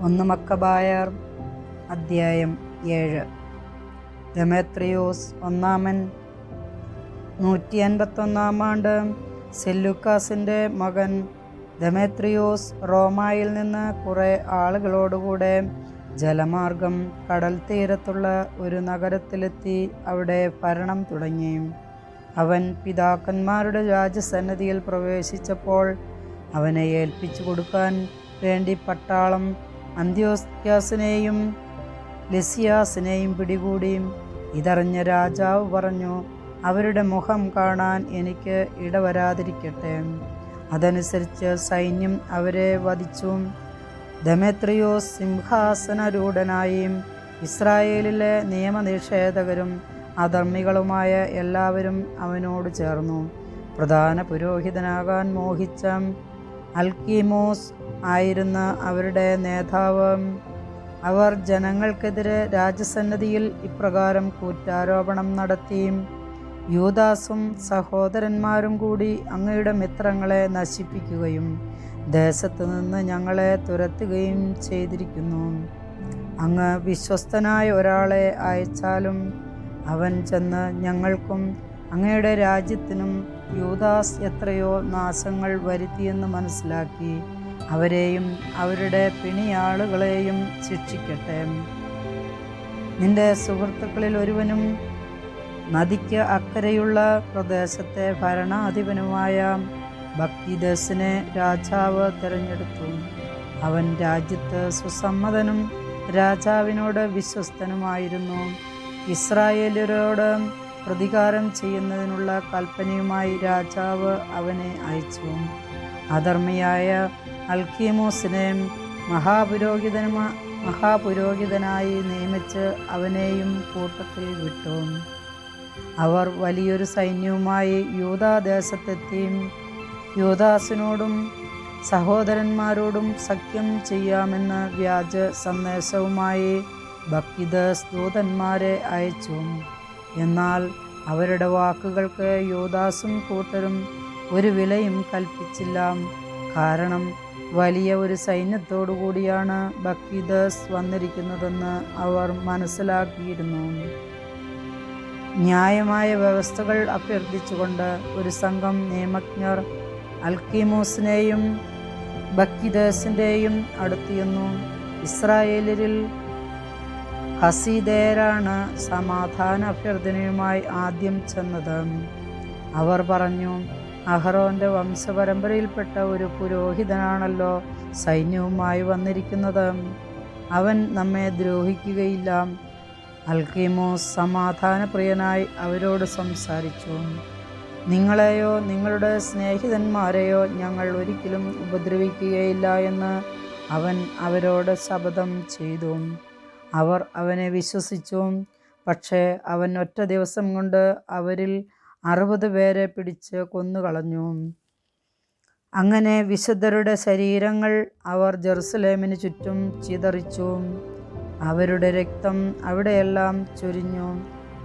ഒന്ന് മക്കബായർ അദ്ധ്യായം ഏഴ്. ദമേത്രിയോസ് ഒന്നാമൻ. നൂറ്റി അൻപത്തൊന്നാം ആണ്ട് സെല്ലുക്കാസിന്റെ മകൻ ദമേത്രിയോസ് റോമായിൽ നിന്ന് കുറേ ആളുകളോടുകൂടെ ജലമാർഗം കടൽ തീരത്തുള്ള ഒരു നഗരത്തിലെത്തി അവിടെ ഭരണം തുടങ്ങി. അവൻ പിതാക്കന്മാരുടെ രാജസന്നദ്ധിയിൽ പ്രവേശിച്ചപ്പോൾ അവനെ ഏൽപ്പിച്ചു കൊടുക്കാൻ വേണ്ടി പട്ടാളം അന്ത്യോസ്ക്യാസിനെയും ലിസിയാസിനെയും പിടികൂടിയും ഇതറിഞ്ഞ രാജാവ് പറഞ്ഞു അവരുടെ മുഖം കാണാൻ എനിക്ക് ഇടവരാതിരിക്കട്ടെ. അതനുസരിച്ച് സൈന്യം അവരെ വധിച്ചു. ദമേത്രിയോസ് സിംഹാസനരൂഢനായും ഇസ്രായേലിലെ നിയമനിഷേധകരും അധർമ്മികളുമായ എല്ലാവരും അവനോട് ചേർന്നു. പ്രധാന പുരോഹിതനാകാൻ മോഹിച്ച അൽക്കീമോസ് ആയിരുന്ന അവരുടെ നേതാവ്. അവർ ജനങ്ങൾക്കെതിരെ രാജസന്നദ്ധിയിൽ ഇപ്രകാരം കൂറ്റാരോപണം നടത്തി. യൂദാസും സഹോദരന്മാരും കൂടി അങ്ങയുടെ മിത്രങ്ങളെ നശിപ്പിക്കുകയും ദേശത്തു നിന്ന് ഞങ്ങളെ തുരത്തുകയും ചെയ്തിരിക്കുന്നു. അങ്ങ് വിശ്വസ്തനായ ഒരാളെ അയച്ചാലും അവൻ ചെന്ന് ഞങ്ങൾക്കും അങ്ങയുടെ രാജ്യത്തിനും യൂദാസ് എത്രയോ നാശങ്ങൾ വരുത്തിയെന്ന് മനസ്സിലാക്കി. അവരെയും അവരുടെ പിണിയാളുകളെയും ശിക്ഷിക്കട്ടെ. നിന്റെ സുഹൃത്തുക്കളിൽ ഒരുവനും നദിക്ക് അക്കരയുള്ള പ്രദേശത്തെ ഭരണാധിപനുമായ ഭക്തിദസിനെ രാജാവ് തിരഞ്ഞെടുത്തു. അവൻ രാജ്യത്ത് സുസമ്മതനും രാജാവിനോട് വിശ്വസ്തനുമായിരുന്നു. ഇസ്രായേലരോട് പ്രതികാരം ചെയ്യുന്നതിനുള്ള കൽപ്പനയുമായി രാജാവ് അവനെ അയച്ചു. അധർമ്മിയായ അൽക്കിമോസിനെ മഹാപുരോഹിതനുമാ മഹാപുരോഹിതനായി നിയമിച്ച് അവനെയും കൂട്ടത്തിൽ വിട്ടു. അവർ വലിയൊരു സൈന്യവുമായി യൂതാദേശത്തെത്തി യൂദാസിനോടും സഹോദരന്മാരോടും സഖ്യം ചെയ്യാമെന്ന് വ്യാജ സന്ദേശവുമായി ഭക്തിദാസ് ദൂതന്മാരെ അയച്ചു. എന്നാൽ അവരുടെ വാക്കുകൾക്ക് യോദാസും കൂട്ടരും ഒരു വിലയും കൽപ്പിച്ചില്ല. കാരണം വലിയ ഒരു സൈന്യത്തോടു കൂടിയാണ് ഭക്തിദാസ് വന്നിരിക്കുന്നതെന്ന് അവർ മനസ്സിലാക്കിയിരുന്നു. ന്യായമായ വ്യവസ്ഥകൾ അഭ്യർത്ഥിച്ചുകൊണ്ട് ഒരു സംഘം നിയമജ്ഞർ അൽക്കിമോസിനെയും ബക്കിദേസിന്റെയും അടുത്തിയെന്നു ഇസ്രായേലിൽ ഹസീദേരാണ് സമാധാന അഭ്യർത്ഥനയുമായി ആദ്യം ചെന്നത്. അവർ പറഞ്ഞു അഹറോന്റെ വംശപരമ്പരയിൽപ്പെട്ട ഒരു പുരോഹിതനാണല്ലോ സൈന്യവുമായി വന്നിരിക്കുന്നത്. അവൻ നമ്മെ ദ്രോഹിക്കുകയില്ല. അൽക്കീമോസ് സമാധാനപ്രിയനായി അവരോട് സംസാരിച്ചു. നിങ്ങളെയോ നിങ്ങളുടെ സ്നേഹിതന്മാരെയോ ഞങ്ങൾ ഒരിക്കലും ഉപദ്രവിക്കുകയില്ല എന്ന് അവൻ അവരോട് ശപഥം ചെയ്തു. അവർ അവനെ വിശ്വസിച്ചു. പക്ഷേ അവൻ ഒറ്റ ദിവസം കൊണ്ട് അവരിൽ അറുപത് പേരെ പിടിച്ച് കൊന്നുകളഞ്ഞു. അങ്ങനെ വിശുദ്ധരുടെ ശരീരങ്ങൾ അവർ ജെറുസലേമിന് ചുറ്റും ചിതറിച്ചു. അവരുടെ രക്തം അവിടെയെല്ലാം ചൊരിഞ്ഞു.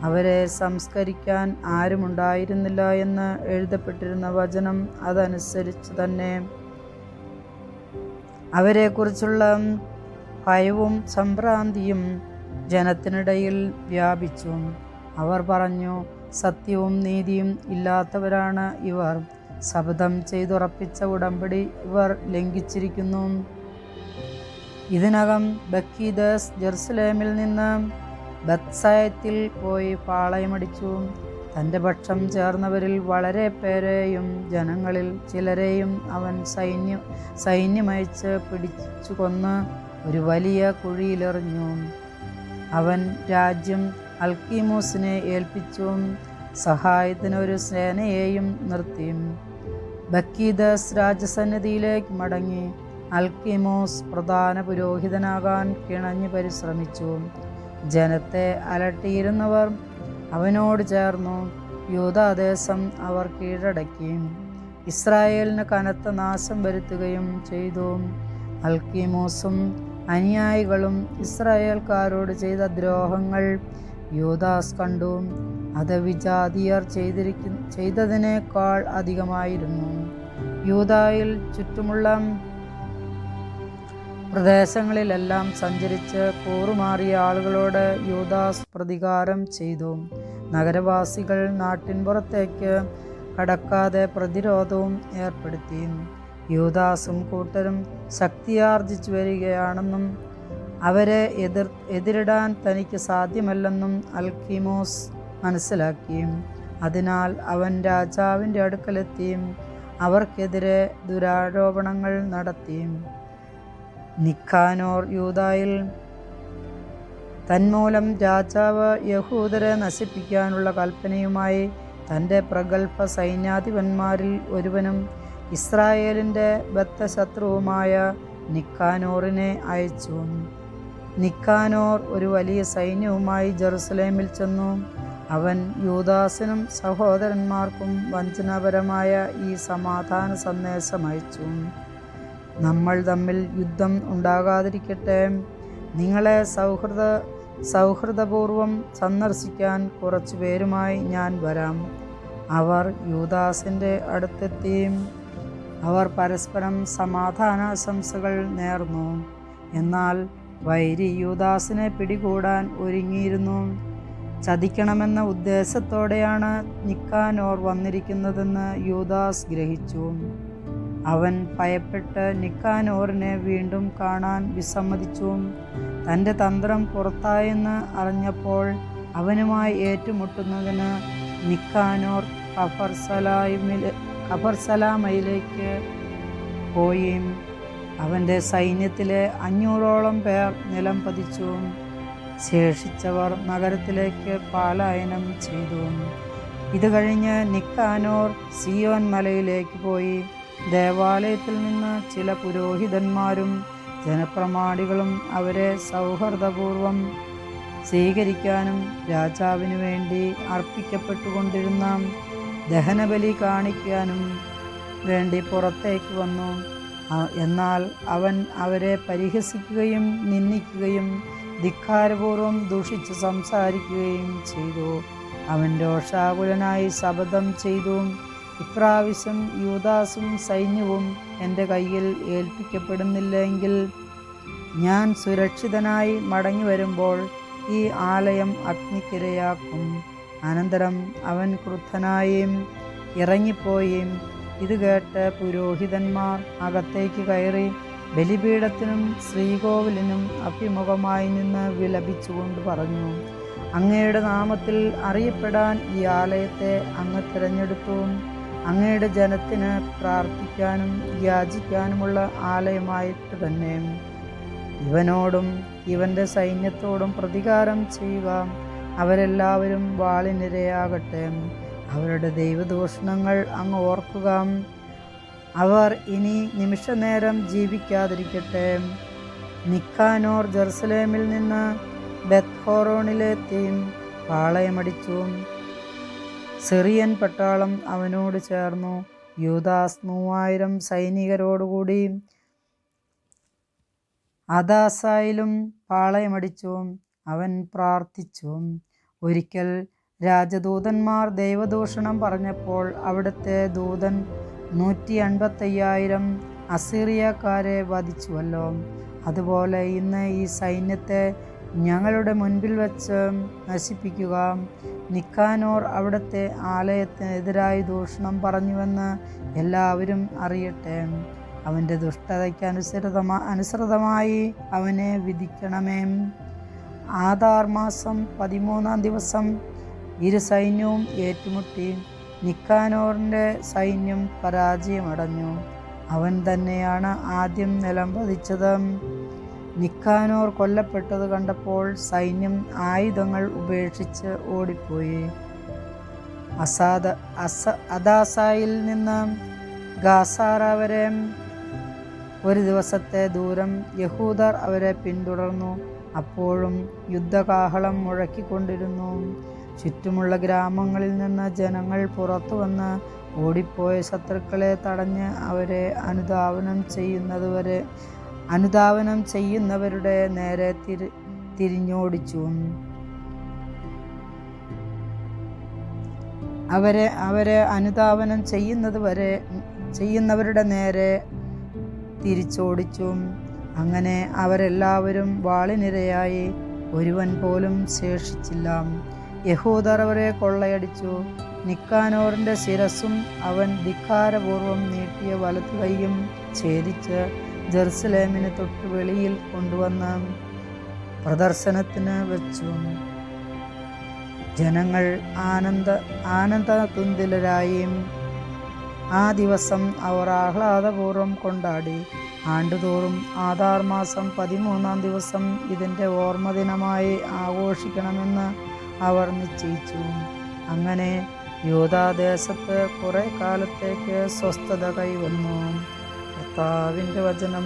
അവരെ സംസ്കരിക്കാൻ ആരുമുണ്ടായിരുന്നില്ല എന്ന് എഴുതപ്പെട്ടിരുന്ന വചനം അതനുസരിച്ച് തന്നെ. അവരെക്കുറിച്ചുള്ള ഭയവും സംഭ്രാന്തിയും ജനത്തിനിടയിൽ വ്യാപിച്ചു. അവർ പറഞ്ഞു സത്യവും നീതിയും ഇല്ലാത്തവരാണ് ഇവർ. ശബ്ദം ചെയ്തുറപ്പിച്ച ഉടമ്പടി ഇവർ ലംഘിച്ചിരിക്കുന്നു. ഇതിനകം ബക്കീദസ് ജെറുസലേമിൽ നിന്ന് ബത്സായത്തിൽ പോയി പാളയമടിച്ചു. തന്റെ പക്ഷം ചേർന്നവരിൽ വളരെ പേരെയും ജനങ്ങളിൽ ചിലരെയും അവൻ സൈന്യം സൈന്യമയച്ച് പിടിച്ചു കൊന്ന് ഒരു വലിയ കുഴിയിലെറിഞ്ഞു. അവൻ രാജ്യം അൽക്കീമോസിനെ ഏൽപ്പിച്ചു സഹായത്തിന് ഒരു സേനയെയും നിർത്തി ബക്കീദസ് രാജസന്നിധിയിലേക്ക് മടങ്ങി അൽക്കിമോസ് പ്രധാന പുരോഹിതനാകാൻ കിണഞ്ഞു പരിശ്രമിച്ചു. ജനത്തെ അലട്ടിയിരുന്നവർ അവനോട് ചേർന്നു. യൂതാദേശം അവർ കീഴടക്കി. ഇസ്രായേലിന് കനത്ത നാശം വരുത്തുകയും ചെയ്തു. അൽക്കിമോസും അനുയായികളും ഇസ്രായേൽക്കാരോട് ചെയ്ത ദ്രോഹങ്ങൾ യൂദാസ് കണ്ടു. അത് വിജാതിയർ ചെയ്തിരിക്കുന്ന ചെയ്തതിനേക്കാൾ അധികമായിരുന്നു. യൂതായിൽ ചുറ്റുമുള്ള പ്രദേശങ്ങളിലെല്ലാം സഞ്ചരിച്ച് കൂറുമാറിയ ആളുകളോട് യൂദാസ് പ്രതികാരം ചെയ്തു. നഗരവാസികൾ നാട്ടിൻപുറത്തേക്ക് കടക്കാതെ പ്രതിരോധവും ഏർപ്പെടുത്തി. യൂദാസും കൂട്ടരും ശക്തിയാർജിച്ചു വരികയാണെന്നും അവരെ എതിർ എതിരിടാൻ തനിക്ക് സാധ്യമല്ലെന്നും അൽക്കിമോസ് മനസ്സിലാക്കി. അതിനാൽ അവൻ രാജാവിന്റെ അടുക്കലെത്തി. അവർക്കെതിരെ ദുരാരോപണങ്ങൾ നടത്തി. നിക്കാനോർ യൂതായിൽ തന്മൂലം രാജാവ് യഹൂദരെ നശിപ്പിക്കാനുള്ള കൽപ്പനയുമായി തന്റെ പ്രഗത്ഭ സൈന്യാധിപന്മാരിൽ ഒരുവനും ഇസ്രായേലിന്റെ ബദ്ധശത്രുവുമായ നിക്കാനോറിനെ അയച്ചു. നിക്കാനോർ ഒരു വലിയ സൈന്യവുമായി ജെറുസലേമിൽ ചെന്നു. അവൻ യൂദാസിനും സഹോദരന്മാർക്കും വഞ്ചനാപരമായ ഈ സമാധാന സന്ദേശം അയച്ചു. നമ്മൾ തമ്മിൽ യുദ്ധം ഉണ്ടാകാതിരിക്കട്ടെ. നിങ്ങളെ സൗഹൃദ സൗഹൃദപൂർവം സന്ദർശിക്കാൻ കുറച്ചു പേരുമായി ഞാൻ വരാം. അവർ യൂദാസിന്റെ അടുത്തെത്തി. അവർ പരസ്പരം സമാധാനാശംസകൾ നേർന്നു. എന്നാൽ വൈരി യൂദാസിനെ പിടികൂടാൻ ഒരുങ്ങിയിരുന്നു. ചതിക്കണമെന്ന ഉദ്ദേശത്തോടെയാണ് നിക്കാനോർ വന്നിരിക്കുന്നതെന്ന് യൂദാസ് ഗ്രഹിച്ചു. അവൻ ഭയപ്പെട്ട് നിക്കാനോറിനെ വീണ്ടും കാണാൻ വിസമ്മതിച്ചു. തന്റെ തന്ത്രം പുറത്തായെന്ന് അറിഞ്ഞപ്പോൾ അവനുമായി ഏറ്റുമുട്ടുന്നതിന് നിക്കാനോർ കഫർസലാമിലെ കഫർസലാമയിലേക്ക് പോയി. അവന്റെ സൈന്യത്തിലെ അഞ്ഞൂറോളം പേർ നിലം പതിച്ചു ശേഷിച്ചവർ നഗരത്തിലേക്ക് പാലായനം ചെയ്തു. ഇത് കഴിഞ്ഞ് നിക്കാനോർ സിയോൻ മലയിലേക്ക് പോയി. ദേവാലയത്തിൽ നിന്ന് ചില പുരോഹിതന്മാരും ജനപ്രമാണികളും അവരെ സൗഹൃദപൂർവം സ്വീകരിക്കാനും രാജാവിന് വേണ്ടി അർപ്പിക്കപ്പെട്ടുകൊണ്ടിരുന്ന ദഹനബലി കാണിക്കാനും വേണ്ടി പുറത്തേക്ക് വന്നു. എന്നാൽ അവൻ അവരെ പരിഹസിക്കുകയും നിന്ദിക്കുകയും ധിക്കാരപൂർവം ദൂഷിച്ച് സംസാരിക്കുകയും ചെയ്തു. അവൻ രോഷാകുലനായി ശപഥം ചെയ്തു. ഇപ്രാവശ്യം യൂദാസും സൈന്യവും എന്റെ കയ്യിൽ ഏൽപ്പിക്കപ്പെടുന്നില്ലെങ്കിൽ ഞാൻ സുരക്ഷിതനായി മടങ്ങി വരുമ്പോൾ ഈ ആലയം അഗ്നിക്കിരയാക്കും. അനന്തരം അവൻ ക്രുദ്ധനായും ഇറങ്ങിപ്പോയി ഇത് കേട്ട് പുരോഹിതന്മാർ അകത്തേക്ക് കയറി ബലിപീഠത്തിനും ശ്രീകോവിലിനും അഭിമുഖമായി നിന്ന് വിലപിച്ചുകൊണ്ട് പറഞ്ഞു അങ്ങയുടെ നാമത്തിൽ അറിയപ്പെടാൻ ഈ ആലയത്തെ അങ്ങ് തിരഞ്ഞെടുത്തു. അങ്ങയുടെ ജനത്തിന് പ്രാർത്ഥിക്കാനും യാചിക്കാനുമുള്ള ആലയമായിട്ട് തന്നെ. ഇവനോടും ഇവന്റെ സൈന്യത്തോടും പ്രതികാരം ചെയ്യുക അവരെല്ലാവരും വാളിനിരയാകട്ടെ. അവരുടെ ദൈവദൂഷണങ്ങൾ അങ്ങ് ഓർക്കുക അവർ ഇനി നിമിഷനേരം ജീവിക്കാതിരിക്കട്ടെ. നിക്കാനോർ ജെറുസലേമിൽ നിന്ന് ബെത്ഫോറോണിലെത്തി പാളയമടിച്ചു. സിറിയൻ പട്ടാളം അവനോട് ചേർന്നു. യൂദാസ് മൂവായിരം സൈനികരോടുകൂടി അദാസായിലും പാളയമടിച്ചു. അവൻ പ്രാർത്ഥിച്ചു. ഒരിക്കൽ രാജദൂതന്മാർ ദൈവദൂഷണം പറഞ്ഞപ്പോൾ അവിടുത്തെ ദൂതൻ നൂറ്റി അൻപത്തയ്യായിരം അസീറിയക്കാരെ വധിച്ചുവല്ലോ. അതുപോലെ ഇന്ന് ഈ സൈന്യത്തെ ഞങ്ങളുടെ മുൻപിൽ വച്ച് നശിപ്പിക്കുക. നിക്കാനോർ അവിടുത്തെ ആലയത്തിനെതിരായി ദൂഷണം പറഞ്ഞുവെന്ന് എല്ലാവരും അറിയട്ടെ. അവന്റെ ദുഷ്ടതയ്ക്ക് അനുസൃതമാ അനുസൃതമായി അവനെ വിധിക്കണമേ. ആധാർ മാസം പതിമൂന്നാം ദിവസം ഇരു സൈന്യവും ഏറ്റുമുട്ടി. നിക്കാനോറിന്റെ സൈന്യം പരാജയമടഞ്ഞു. അവൻ തന്നെയാണ് ആദ്യം നിലം പതിച്ചത്. നിക്കാനോർ കൊല്ലപ്പെട്ടത് കണ്ടപ്പോൾ സൈന്യം ആയുധങ്ങൾ ഉപേക്ഷിച്ച് ഓടിപ്പോയി. അസാദ അസ അദാസായിൽ നിന്ന് ഗാസാറ വരെ ഒരു ദിവസത്തെ ദൂരം യഹൂദർ അവരെ പിന്തുടർന്നു. അപ്പോഴും യുദ്ധകാഹളം മുഴക്കിക്കൊണ്ടിരുന്നു. ചുറ്റുമുള്ള ഗ്രാമങ്ങളിൽ നിന്ന് ജനങ്ങൾ പുറത്തു വന്ന് ഓടിപ്പോയ ശത്രുക്കളെ തടഞ്ഞ് അവരെ അനുധാവനം ചെയ്യുന്നതുവരെ അനുധാവനം ചെയ്യുന്നവരുടെ നേരെ തിരി തിരിഞ്ഞോടിച്ചു. അവരെ അവരെ അനുധാവനം ചെയ്യുന്നത് വരെ ചെയ്യുന്നവരുടെ നേരെ തിരിച്ചോടിച്ചു. അങ്ങനെ അവരെല്ലാവരും വാളിനിരയായി ഒരുവൻ പോലും ശേഷിച്ചില്ല. യഹൂദർ അവരെ കൊള്ളയടിച്ചു. നിക്കാനോറിന്റെ ശിരസും അവൻ ധിക്കാരപൂർവം നീട്ടിയ വലതു കൈയും ഛേദിച്ച് ജെറുസലേമിന് തൊട്ട് വെളിയിൽ കൊണ്ടുവന്ന് പ്രദർശനത്തിന് വെച്ചു. ജനങ്ങൾ ആനന്ദ ആനന്ദതുന്തിലരായും. ആ ദിവസം അവർ ആഹ്ലാദപൂർവം കൊണ്ടാടി. ആണ്ടുതോറും ആധാർ മാസം പതിമൂന്നാം ദിവസം ഇതിന്റെ ഓർമ്മദിനമായി ആഘോഷിക്കണമെന്ന് അവർ നിശ്ചയിച്ചു. അങ്ങനെ യൂതാദേശത്ത് കുറെ കാലത്തേക്ക് സ്വസ്ഥത കൈവന്നു. കർത്താവിന്റെ വചനം